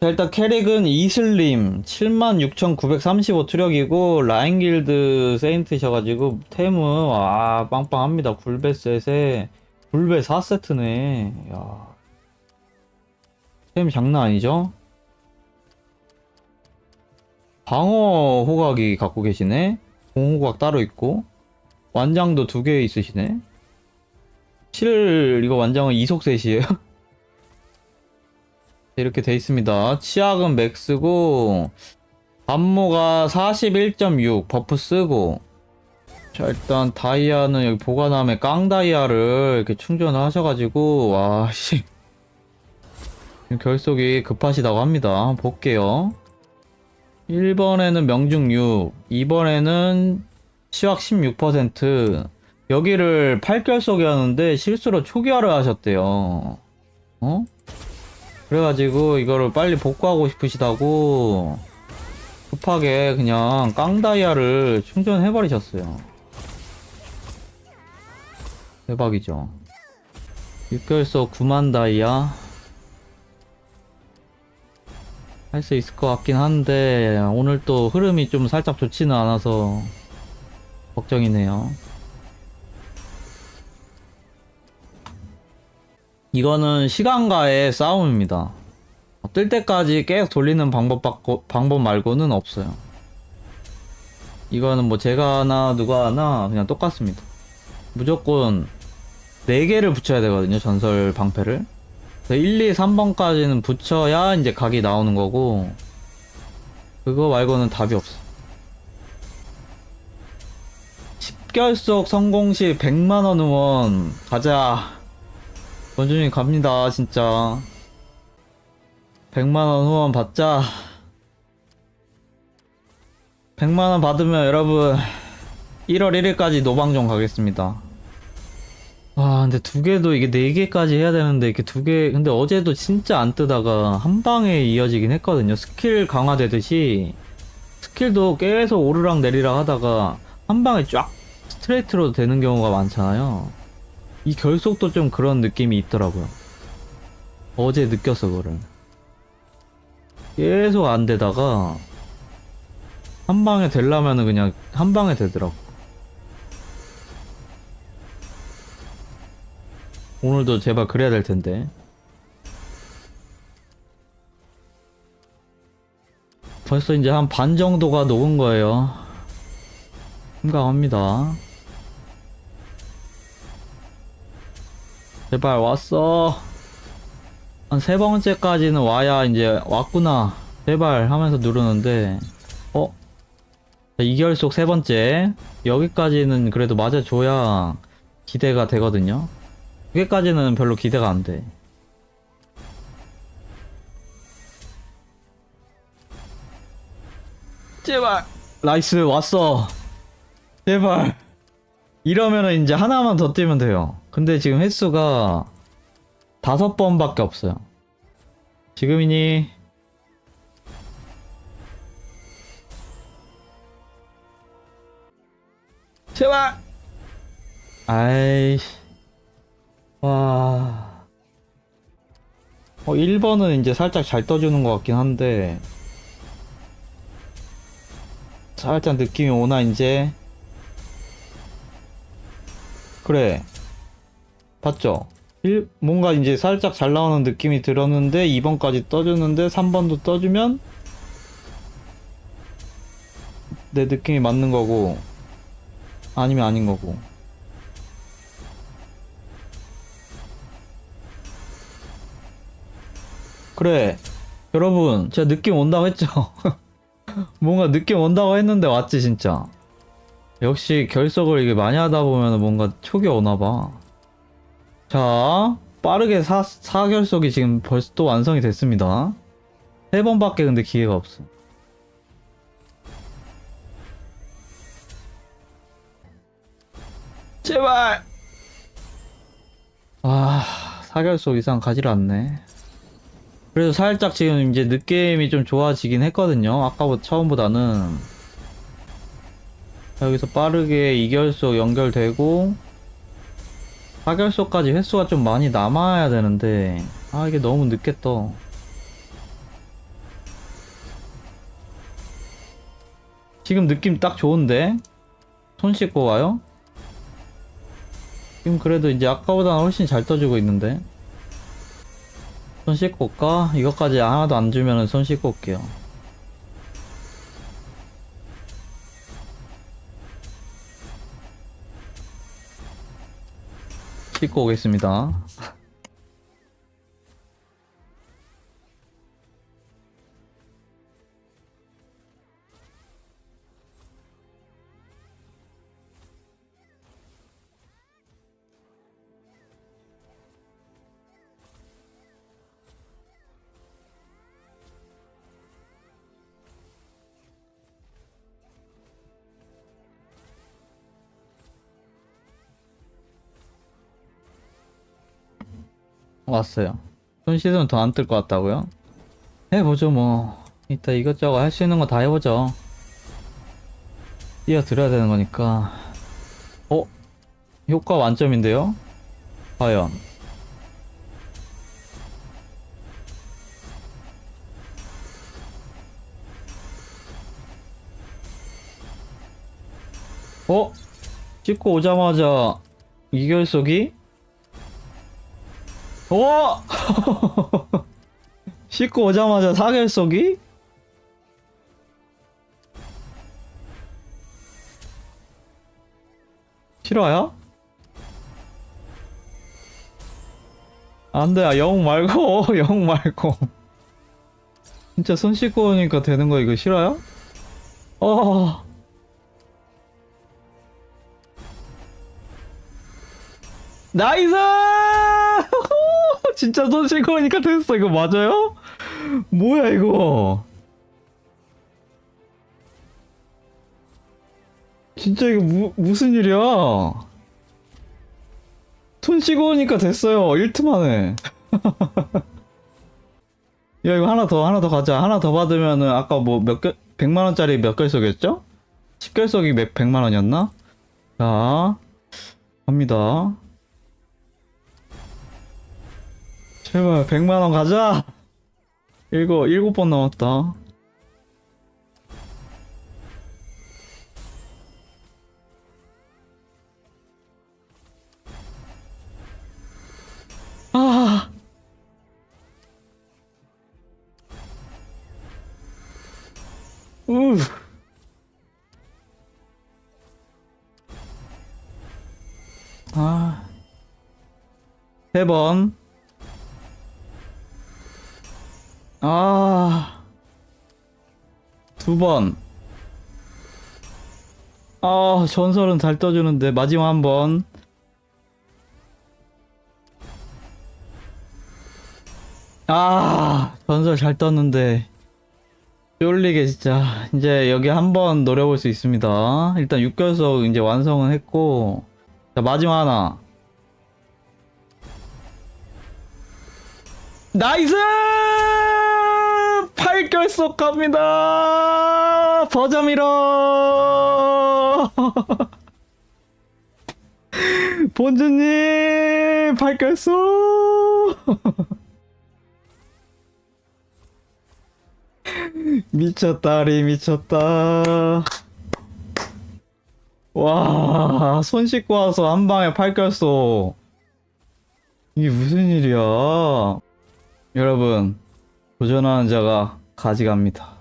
자, 일단 캐릭은 이슬림 76,935 투력이고 라인 길드 세인트셔가지고 템은 와 빵빵합니다 굴베 셋에 굴베 4세트네 야. 템 장난 아니죠? 방어 호각이 갖고 계시네 공호각 따로 있고 완장도 두 개 있으시네 실 이거 완장은 이속셋이에요? 이렇게 돼 있습니다. 치약은 맥스고 안모가 41.6 버프 쓰고 자 일단 다이아는 여기 보관함에 깡 다이아를 이렇게 충전을 하셔가지고 와씨 결속이 급하시다고 합니다. 볼게요. 1번에는 명중 6, 2번에는 시확 16%. 여기를 8결속이었는데 실수로 초기화를 하셨대요. 어? 그래가지고 이거를 빨리 복구하고 싶으시다고 급하게 그냥 깡다이아를 충전해버리셨어요. 대박이죠. 6결속 9만 다이아 할 수 있을 것 같긴 한데 오늘 또 흐름이 좀 살짝 좋지는 않아서 걱정이네요. 이거는 시간과의 싸움입니다. 뜰 때까지 계속 돌리는 방법, 받고, 방법 말고는 없어요. 이거는 뭐 제가 하나 누가 하나 그냥 똑같습니다. 무조건 4개를 붙여야 되거든요, 전설 방패를. 1, 2, 3번까지는 붙여야 이제 각이 나오는 거고, 그거 말고는 답이 없어. 10결속 성공 시 100만원 후원, 가자. 원준이 갑니다 진짜. 100만원 후원 받자. 100만원 받으면 여러분 1월 1일까지 노방종 가겠습니다. 와 근데 두 개도 이게 네 개까지 해야 되는데 이렇게 두 개 근데 어제도 진짜 안 뜨다가 한 방에 이어지긴 했거든요. 스킬 강화되듯이. 스킬도 계속 오르락 내리락 하다가 한 방에 쫙 스트레이트로 되는 경우가 많잖아요 이 결속도 좀 그런 느낌이 있더라고요. 어제 느꼈어, 그거를. 계속 안 되다가, 한 방에 되려면은 그냥 한 방에 되더라고. 오늘도 제발 그래야 될 텐데. 벌써 이제 한 반 정도가 녹은 거예요. 심각합니다. 제발 왔어. 한 세 번째까지는 와야 이제 왔구나. 제발 하면서 누르는데, 어? 2결속 세 번째. 여기까지는 그래도 맞아줘야 기대가 되거든요. 여기까지는 별로 기대가 안 돼. 제발! 나이스, 왔어. 제발. 이러면은 이제 하나만 더 뛰면 돼요. 근데 지금 횟수가 다섯 번밖에 없어요. 지금이니 제발. 아이씨. 와. 어 1번은 이제 살짝 잘 떠주는 것 같긴 한데 살짝 느낌이 오나 이제 그래 봤죠? 1, 뭔가 이제 살짝 잘 나오는 느낌이 들었는데 2번까지 떠주는데 3번도 떠주면 내 느낌이 맞는 거고 아니면 아닌 거고 그래 여러분 제가 느낌 온다고 했죠? 뭔가 느낌 온다고 했는데 왔지 진짜 역시 결석을 이게 많이 하다 보면 뭔가 촉이 오나 봐 자, 빠르게 사, 4결속이 지금 벌써 또 완성이 됐습니다. 세 번밖에 근데 기회가 없어. 제발! 아, 4결속 이상 가지를 않네. 그래도 살짝 지금 이제 느낌이 좀 좋아지긴 했거든요. 아까보다 처음보다는. 여기서 빠르게 2결속 연결되고 4결속까지 횟수가 좀 많이 남아야 되는데 아 이게 너무 늦겠다 지금 느낌 딱 좋은데 손 씻고 와요? 지금 그래도 이제 아까보다 훨씬 잘 떠주고 있는데 손 씻고 올까? 이것까지 하나도 안 주면 손 씻고 올게요 씻고 오겠습니다. 왔어요. 손 씻으면 더 안 뜰 것 같다고요? 해보죠 뭐. 이따 이것저것 할 수 있는 거 다 해보죠. 뛰어들어야 되는 거니까. 어? 효과 만점인데요? 과연. 어? 찍고 오자마자 이결속이? 오! 씻고 오자마자 사결속이? 실화야? 안돼, 아, 영웅 말고, 영웅 말고. 진짜 손 씻고 오니까 되는 거 이거 실화야? 어. 나이스! 진짜 손 씻고 오니까 됐어. 이거 맞아요? 뭐야, 이거. 진짜 이거 무, 무슨 일이야? 손 씻고 오니까 됐어요. 1트 만에. 야, 이거 하나 더, 하나 더 가자. 하나 더 받으면은, 아까 뭐 몇 개, 100만원짜리 몇 결석이었죠? 10결석이 100, 100만원이었나? 자, 갑니다. 제발 100만원 가자 일곱 일곱 번 남았다 아 우. 아. 세 번. 아. 두 번. 아, 전설은 잘 떠주는데, 마지막 한 번. 아, 전설 잘 떴는데. 쫄리게 진짜. 이제 여기 한번 노려볼 수 있습니다. 일단 6결석 이제 완성은 했고. 자, 마지막 하나. 나이스! 8결속 갑니다! 버저미러! 본주님! 8결속! 미쳤다리, 미쳤다. 와, 손 씻고 와서 한 방에 8결속. 이게 무슨 일이야? 여러분, 도전하는 자가 가져갑니다.